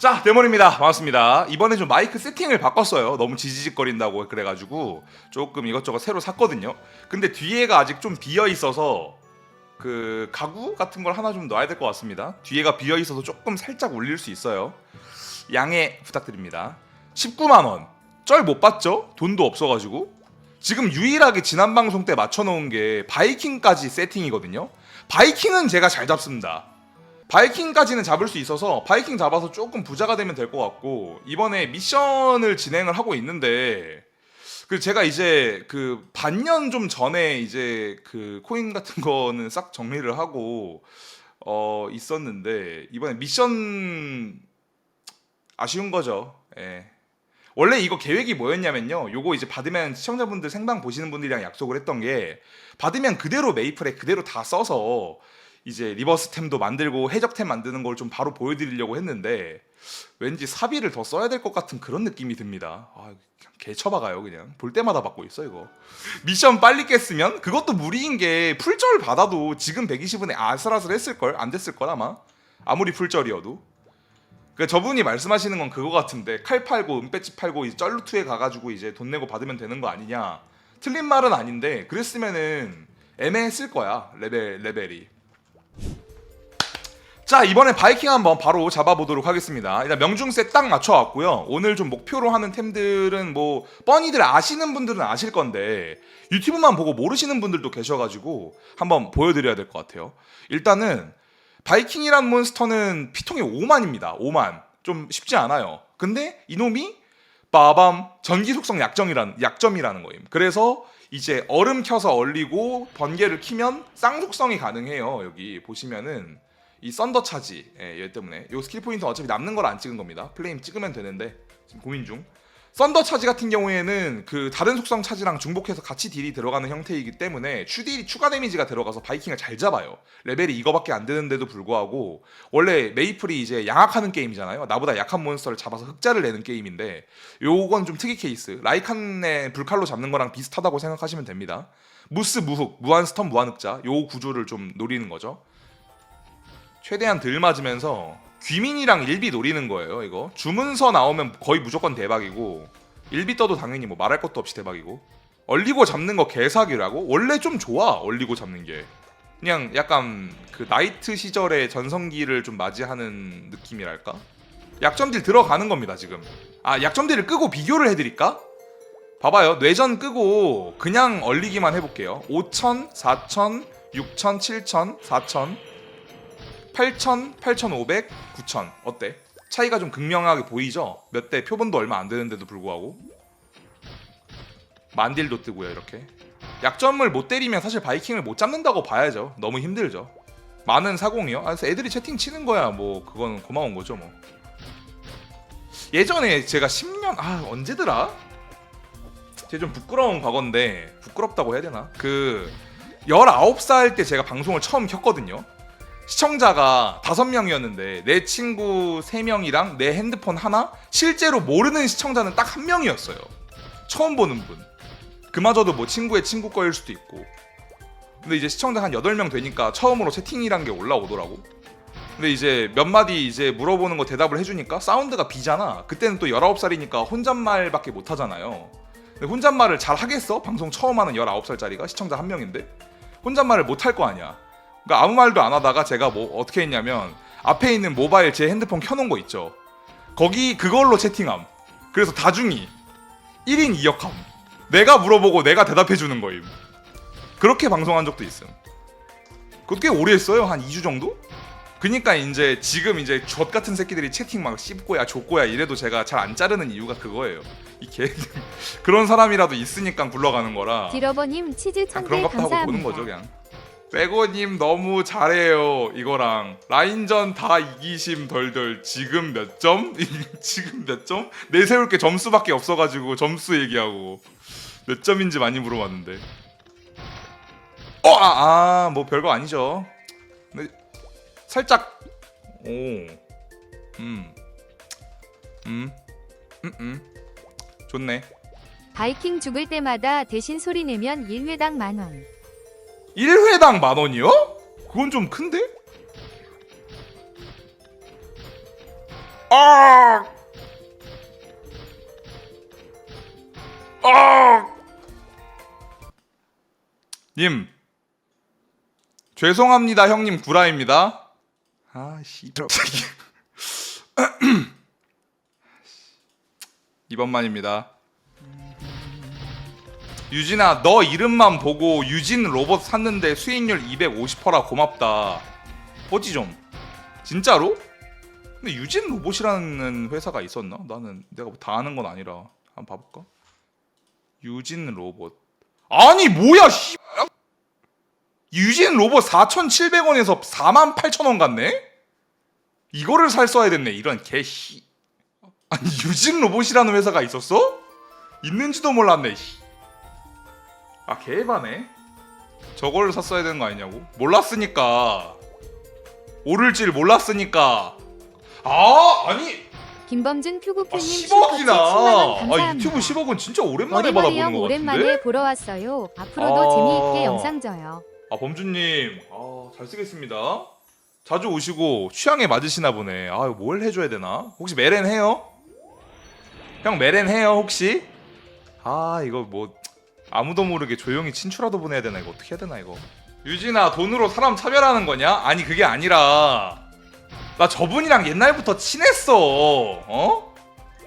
자, 데몬입니다. 반갑습니다. 이번에 좀 마이크 세팅을 바꿨어요. 너무 지지직거린다고 그래가지고 조금 이것저것 새로 샀거든요. 근데 뒤에가 아직 좀 비어 있어서 그 가구 같은 걸 하나 좀 넣어야 될 것 같습니다. 뒤에가 비어 있어서 조금 살짝 울릴 수 있어요. 양해 부탁드립니다. 19만 원. 쩔 못 봤죠? 돈도 없어가지고. 지금 유일하게 지난 방송 때 맞춰놓은 게 바이킹까지 세팅이거든요. 바이킹은 제가 잘 잡습니다. 바이킹까지는 잡을 수 있어서 바이킹 잡아서 조금 부자가 되면 될 것 같고 이번에 미션을 진행을 하고 있는데 그 제가 이제 그 반년 좀 전에 이제 그 코인 같은 거는 싹 정리를 하고 어 있었는데 이번에 미션 아쉬운 거죠. 예. 원래 이거 계획이 뭐였냐면요. 요거 이제 받으면 시청자분들 생방 보시는 분들이랑 약속을 했던 게 받으면 그대로 메이플에 그대로 다 써서 이제 리버스템도 만들고 해적템 만드는 걸 좀 바로 보여드리려고 했는데 왠지 사비를 더 써야 될 것 같은 그런 느낌이 듭니다. 아, 그냥 개쳐박아요 그냥 볼 때마다 받고 있어 이거. 미션 빨리 깼으면 그것도 무리인 게 풀절 받아도 지금 120은 아슬아슬했을 걸 안 됐을 걸 아마 아무리 풀절이어도. 그 저분이 말씀하시는 건 그거 같은데 칼 팔고 은배지 팔고 이제 쩔루투에 가가지고 이제 돈 내고 받으면 되는 거 아니냐? 틀린 말은 아닌데 그랬으면은 애매했을 거야 레벨 레벨이. 자 이번에 바이킹 한번 바로 잡아보도록 하겠습니다. 일단 명중세 딱 맞춰왔고요. 오늘 좀 목표로 하는 템들은 뭐 뻔히들 아시는 분들은 아실 건데 유튜브만 보고 모르시는 분들도 계셔가지고 한번 보여드려야 될 것 같아요. 일단은 바이킹이란 몬스터는 피통이 5만입니다. 5만 좀 쉽지 않아요. 근데 이놈이 빠밤 전기 속성 약점이라는 약점이라는 거임. 그래서 이제 얼음 켜서 얼리고 번개를 키면 쌍속성이 가능해요. 여기 보시면은 이 썬더 차지 예, 얘 때문에 요 스킬 포인트 어차피 남는 걸 안 찍은 겁니다. 플레임 찍으면 되는데 지금 고민 중. 썬더 차지 같은 경우에는 그 다른 속성 차지랑 중복해서 같이 딜이 들어가는 형태이기 때문에 추딜이 추가 데미지가 들어가서 바이킹을 잘 잡아요. 레벨이 이거밖에 안 되는데도 불구하고 원래 메이플이 이제 양악하는 게임이잖아요. 나보다 약한 몬스터를 잡아서 흑자를 내는 게임인데 요건 좀 특이 케이스. 라이칸의 불칼로 잡는 거랑 비슷하다고 생각하시면 됩니다. 무스 무흑, 무한 스턴 무한 흑자 요 구조를 좀 노리는 거죠. 최대한 덜 맞으면서 귀민이랑 일비 노리는 거예요. 이거. 주문서 나오면 거의 무조건 대박이고 일비 떠도 당연히 뭐 말할 것도 없이 대박이고. 얼리고 잡는 거 개사기라고? 원래 좀 좋아 얼리고 잡는 게. 그냥 약간 그 나이트 시절의 전성기를 좀 맞이하는 느낌이랄까? 약점딜 들어가는 겁니다 지금. 아 약점딜을 끄고 비교를 해드릴까? 봐봐요. 뇌전 끄고 그냥 얼리기만 해볼게요. 5천 4천 6천 7천 4천 8,000, 8,500, 9,000 어때? 차이가 좀 극명하게 보이죠? 몇 대 표본도 얼마 안 되는데도 불구하고 만딜도 뜨고요 이렇게 약점을 못 때리면 사실 바이킹을 못 잡는다고 봐야죠 너무 힘들죠 많은 사공이요? 아, 애들이 채팅 치는 거야 뭐 그건 고마운 거죠 뭐 예전에 제가 10년 아 언제더라? 제 좀 부끄러운 과거인데 부끄럽다고 해야 되나? 그 19살 때 제가 방송을 처음 켰거든요 시청자가 다섯 명이었는데 내 친구 세 명이랑 내 핸드폰 하나 실제로 모르는 시청자는 딱 한 명이었어요. 처음 보는 분. 그마저도 뭐 친구의 친구 거일 수도 있고. 근데 이제 시청자 한 8명 되니까 처음으로 채팅이란 게 올라오더라고. 근데 이제 몇 마디 이제 물어보는 거 대답을 해주니까 사운드가 비잖아. 그때는 또 19살이니까 혼잣말밖에 못 하잖아요. 근데 혼잣말을 잘 하겠어? 방송 처음 하는 19살짜리가 시청자 한 명인데? 혼잣말을 못 할 거 아니야. 그러니까 아무 말도 안 하다가 제가 뭐 어떻게 했냐면 앞에 있는 모바일 제 핸드폰 켜놓은 거 있죠. 거기 그걸로 채팅함. 그래서 다중이 1인 2역함. 내가 물어보고 내가 대답해 주는 거임. 그렇게 방송한 적도 있음. 그거 꽤 오래 했어요. 한 2주 정도? 그니까 이제 지금 이제 젖 같은 새끼들이 채팅 막 씹고야 족고야 이래도 제가 잘 안 자르는 이유가 그거예요. 이개 그런 사람이라도 있으니까 굴러가는 거라. 디러버님 치즈 천개 그런 것 하고 보는 거죠 감사합니다. 그냥. 빼고님 너무 잘해요 이거랑 라인전 다 이기심 덜덜 지금 몇 점? 지금 몇 점? 내세울 게 점수밖에 없어가지고 점수 얘기하고 몇 점인지 많이 물어봤는데 어아뭐 별거 아니죠 근데 살짝 오음음음 음, 음, 음. 좋네 바이킹 죽을 때마다 대신 소리 내면 1회당 만 원. 1회당 만 원이요? 그건 좀 큰데? 아! 아! 님 죄송합니다 형님 구라입니다 아 씨 이번만입니다 유진아 너 이름만 보고 유진 로봇 샀는데 수익률 250%라 고맙다 보지 좀 진짜로? 근데 유진 로봇이라는 회사가 있었나? 나는 내가 뭐다 아는 건 아니라 한번 봐볼까? 유진 로봇 아니 뭐야 씨 유진 로봇 4,700원에서 48,000원 갔네? 이거를 살 써야 됐네 이런 개씨 아니 유진 로봇이라는 회사가 있었어? 있는지도 몰랐네 씨. 아 개바네 저거를 샀어야 되는 거 아니냐고 몰랐으니까 오를 줄 몰랐으니까 아 아니 김범준 아 퓨구큐님 10억이나 아. 유튜브 10억은 진짜 오랜만에 머리머리 받아보는 형거 오랜만에 같은데 보러 왔어요. 앞으로도 아. 재미있게 영상 줘요. 아 범주님 아, 잘 쓰겠습니다 자주 오시고 취향에 맞으시나 보네 아 이거 뭘 해줘야 되나 혹시 메렌 해요? 형 메렌 해요 혹시? 아 이거 뭐 아무도 모르게 조용히 친추라도 보내야 되나 이거 어떻게 해야 되나 이거 유진아 돈으로 사람 차별하는 거냐? 아니 그게 아니라 나 저분이랑 옛날부터 친했어 어?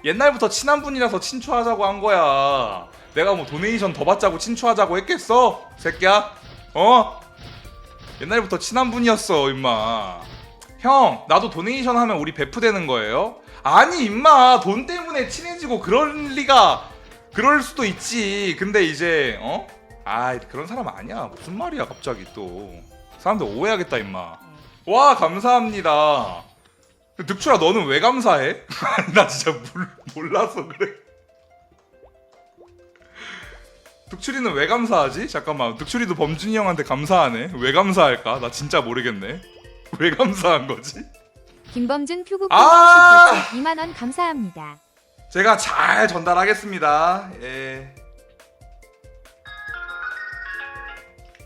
옛날부터 친한 분이라서 친추하자고 한 거야 내가 뭐 도네이션 더 받자고 친추하자고 했겠어? 새끼야 어? 옛날부터 친한 분이었어 임마 형 나도 도네이션 하면 우리 베프 되는 거예요? 아니 임마 돈 때문에 친해지고 그럴 리가 그럴 수도 있지 근데 이제 어? 아 그런 사람 아니야 무슨 말이야 갑자기 또 사람들 오해하겠다 임마 와 감사합니다 득출아 너는 왜 감사해? 나 진짜 몰, 몰라서 그래 득출이는 왜 감사하지? 잠깐만 득출이도 범준이 형한테 감사하네 왜 감사할까? 나 진짜 모르겠네 왜 감사한 거지? 김범준 퓨구큐님 아! 슈퍼챗 2만 원 감사합니다. 제가 잘 전달하겠습니다 예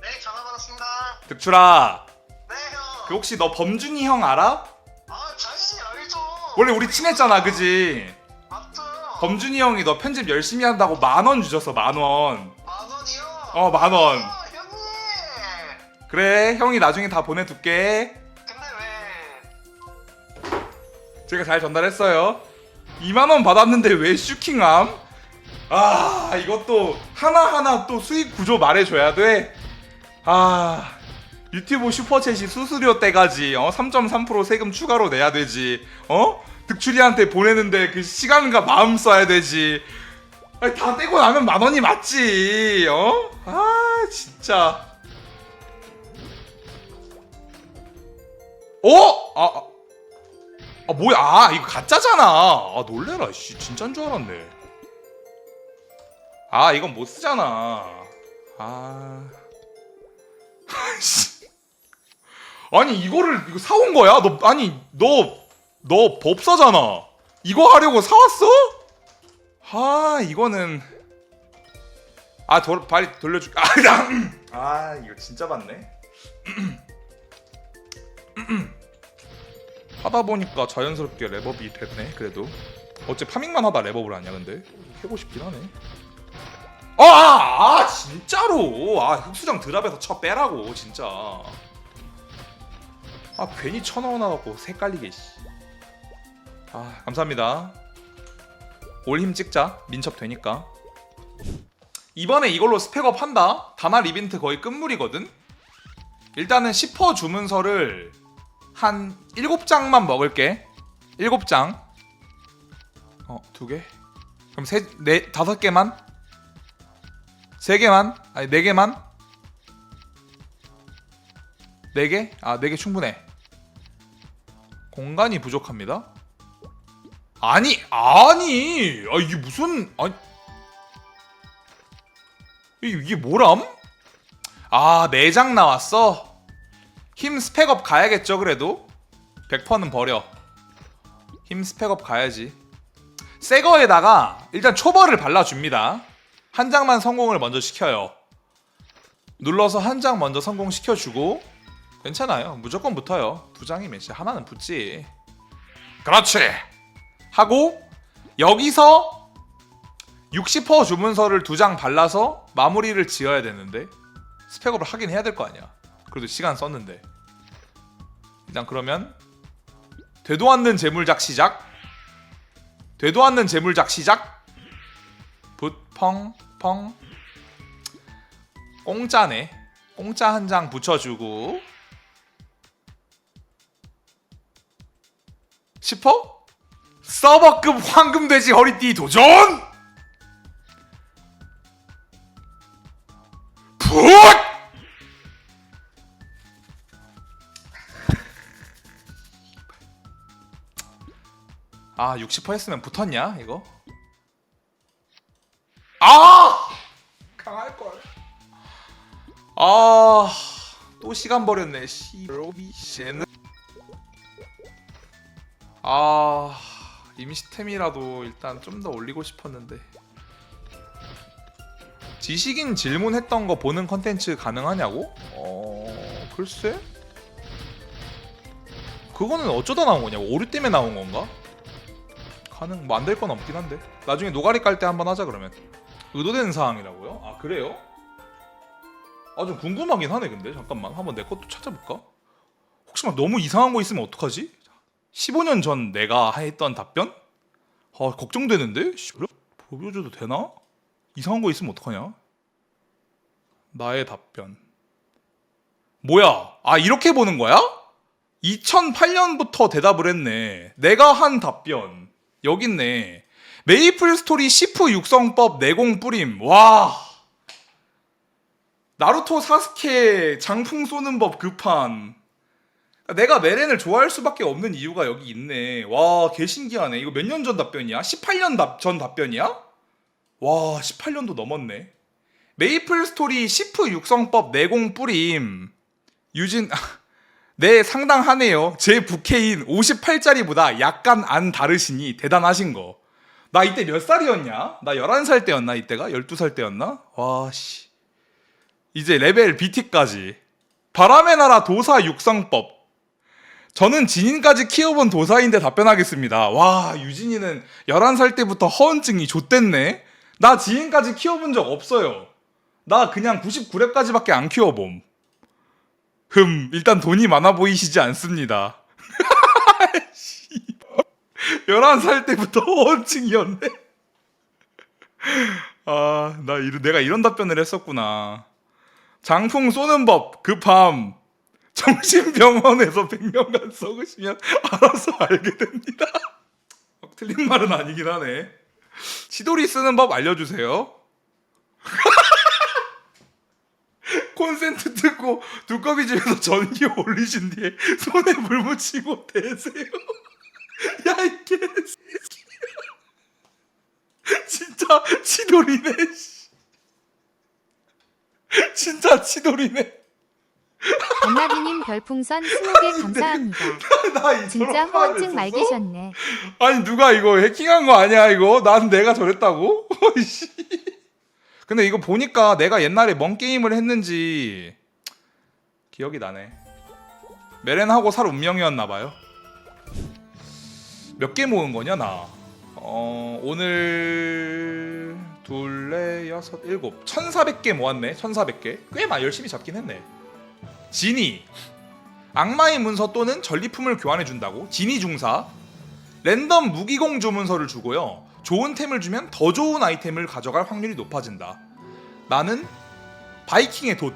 네, 전화 받았습니다. 득출아 네, 형. 그 혹시 너 범준이 형 알아? 아, 자신이 알죠. 원래 우리 친했잖아 그지? 맞죠. 범준이 형이 너 편집 열심히 한다고 만 원 주셨어 만 원 만 원이요. 어 만 원 아, 형님. 그래 형이 나중에 다 보내둘게 근데 왜? 제가 잘 전달했어요 2만원 받았는데 왜 슈킹함? 아 이것도 하나하나 또 수익 구조 말해줘야 돼? 아 유튜브 슈퍼챗이 수수료 떼가지 어? 3.3% 세금 추가로 내야 되지 어? 득출이한테 보내는데 그 시간과 마음 써야 되지 아니, 다 떼고 나면 만원이 맞지 어? 아 진짜 어? 아, 아 아 뭐야? 아 이거 가짜잖아. 아 놀래라. 씨 진짠 줄 알았네. 아 이건 못 쓰잖아. 아. 씨. 아니 이거를 이거 사온 거야? 너 아니 너 너 법사잖아. 이거 하려고 사왔어? 아 이거는. 아 돌, 빨리 돌려줄게 아, 나- 아 이거 진짜 맞네 하다 보니까 자연스럽게 랩업이 됐네 그래도. 어째 파밍만 하다 랩업을 하냐 근데? 해고 싶긴 하네. 아, 아, 아 진짜로! 아 흑수정 드랍에서 쳐 빼라고 진짜. 아 괜히 쳐넣어놔갖고 색깔리게 씨. 아 감사합니다. 올 힘 찍자. 민첩 되니까. 이번에 이걸로 스펙업 한다? 다날 이벤트 거의 끝물이거든? 일단은 10퍼 주문서를 한 7장만 먹을게 7장 어, 두 개? 그럼 세, 네, 다섯 개만? 세 개만? 아니, 네 개만? 네 개? 아, 네 개 충분해. 공간이 부족합니다. 아니, 아니! 아, 이게 무슨, 아니. 이게, 뭐람? 아, 네장 나왔어? 힘 스펙업 가야겠죠, 그래도? 100%는 버려. 힘 스펙업 가야지. 새 거에다가 일단 초벌을 발라줍니다. 한 장만 성공을 먼저 시켜요. 눌러서 한 장 먼저 성공시켜주고 괜찮아요. 무조건 붙어요. 두 장이면 이제 하나는 붙지. 그렇지. 하고 여기서 60% 주문서를 두 장 발라서 마무리를 지어야 되는데 스펙업을 하긴 해야 될 거 아니야. 그래도 시간 썼는데. 일단 그러면 되도 않는 재물작 시작. 되도 않는 재물작 시작. 붓펑펑 공짜네. 공짜 한 장 붙여주고 10퍼? 서버급 황금돼지 허리띠 도전! 풋! 아, 60% 했으면 붙었냐, 이거? 아! 강할 걸. 아, 또 시간 버렸네, 씨. 로비, 쟤는. 아, 임시템이라도 일단 좀 더 올리고 싶었는데. 지식인 질문했던 거 보는 컨텐츠 가능하냐고? 어, 글쎄? 그거는 어쩌다 나온 거냐고? 오류 때문에 나온 건가? 가능, 뭐 안 될 건 없긴 한데. 나중에 노가리 깔 때 한번 하자 그러면. 의도되는 사항이라고요? 아 그래요? 아 좀 궁금하긴 하네 근데 잠깐만 한번 내 것도 찾아볼까? 혹시 막 너무 이상한 거 있으면 어떡하지? 15년 전 내가 했던 답변? 아 걱정되는데? 보여줘도 되나? 이상한 거 있으면 어떡하냐? 나의 답변 뭐야? 아 이렇게 보는 거야? 2008년부터 대답을 했네 내가 한 답변 여기 있네. 메이플 스토리 시프 육성법 내공 뿌림. 와. 나루토 사스케 장풍 쏘는 법 급한 내가 메렌을 좋아할 수밖에 없는 이유가 여기 있네. 와 개 신기하네. 이거 몇 년 전 답변이야? 18년 답, 전 답변이야? 와 18년도 넘었네. 메이플 스토리 시프 육성법 내공 뿌림. 유진 네 상당하네요 제 부캐인 58짜리보다 약간 안 다르시니 대단하신 거 나 이때 몇 살이었냐? 나 11살 때였나 이때가? 12살 때였나? 와 씨. 이제 레벨 BT까지. 바람의 나라 도사 육성법. 저는 진인까지 키워본 도사인데 답변하겠습니다. 와, 유진이는 11살 때부터 허언증이 좆됐네? 나 지인까지 키워본 적 없어요. 나 그냥 99렙까지밖에 안 키워봄. 흠, 일단 돈이 많아 보이시지 않습니다. 11살 때부터 허언증이었네. 아, 나 이런, 내가 이런 답변을 했었구나. 장풍 쏘는 법, 급함. 정신병원에서 100년간 썩으시면 알아서 알게 됩니다. 막 틀린 말은 아니긴 하네. 치돌이 쓰는 법 알려주세요. 콘센트 뜯고 두꺼비 집에서 전기 올리신 뒤에 손에 물 묻히고 대세요. 야, 이 개새끼. 진짜 치돌이네, 씨. 진짜 치돌이네. 엄마비님 별풍선 20개 감사합니다. 나이 진짜 저런 했었어? 말기셨네. 아니 누가 이거 해킹한 거 아니야 이거? 난 내가 저랬다고? 어이씨. 근데 이거 보니까 내가 옛날에 뭔 게임을 했는지 기억이 나네. 메렌하고 살 운명이었나 봐요. 몇 개 모은 거냐 나? 어 오늘 둘레 여섯 일곱 1,400개 모았네. 1,400개. 꽤 많이 열심히 잡긴 했네. 지니 악마의 문서 또는 전리품을 교환해 준다고 지니 중사 랜덤 무기공 주문서를 주고요. 좋은 템을 주면 더 좋은 아이템을 가져갈 확률이 높아진다. 나는 바이킹의 돛.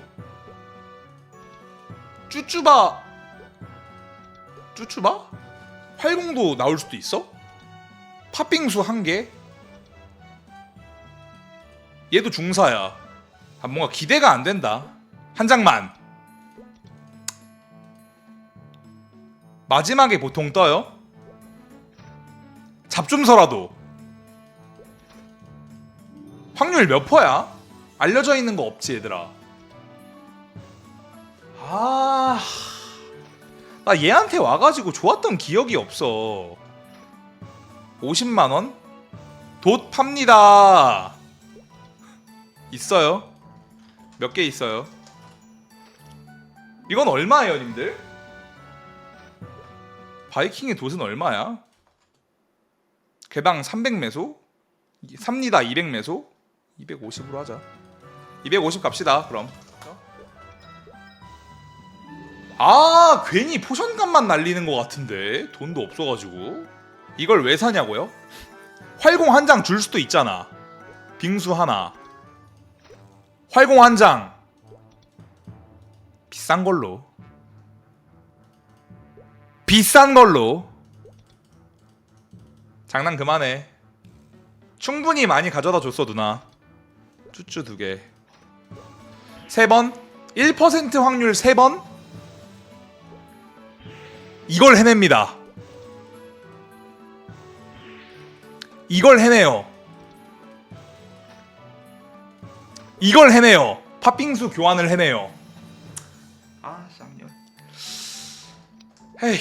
쭈쭈바. 쭈쭈바? 활공도 나올 수도 있어? 팥빙수 한 개? 얘도 중사야. 아, 뭔가 기대가 안 된다. 한 장만. 마지막에 보통 떠요. 잡좀서라도 확률 몇 퍼야? 알려져 있는 거 없지 얘들아. 아, 나 얘한테 와가지고 좋았던 기억이 없어. 50만 원? 돛 팝니다. 있어요. 몇 개 있어요. 이건 얼마예요, 님들? 바이킹의 돛은 얼마야? 개당 300매소 3리다 200매소 250으로 하자. 250 갑시다 그럼. 아 괜히 포션값만 날리는 것 같은데. 돈도 없어가지고. 이걸 왜 사냐고요? 활공 한 장 줄 수도 있잖아. 빙수 하나. 활공 한 장. 비싼 걸로. 비싼 걸로. 장난 그만해. 충분히 많이 가져다 줬어 누나 쭈쭈 두 개 세 번 1% 확률 세 번? 이걸 해냅니다. 이걸 해내요. 이걸 해내요. 팥빙수 교환을 해내요. 아 쌍년 에휴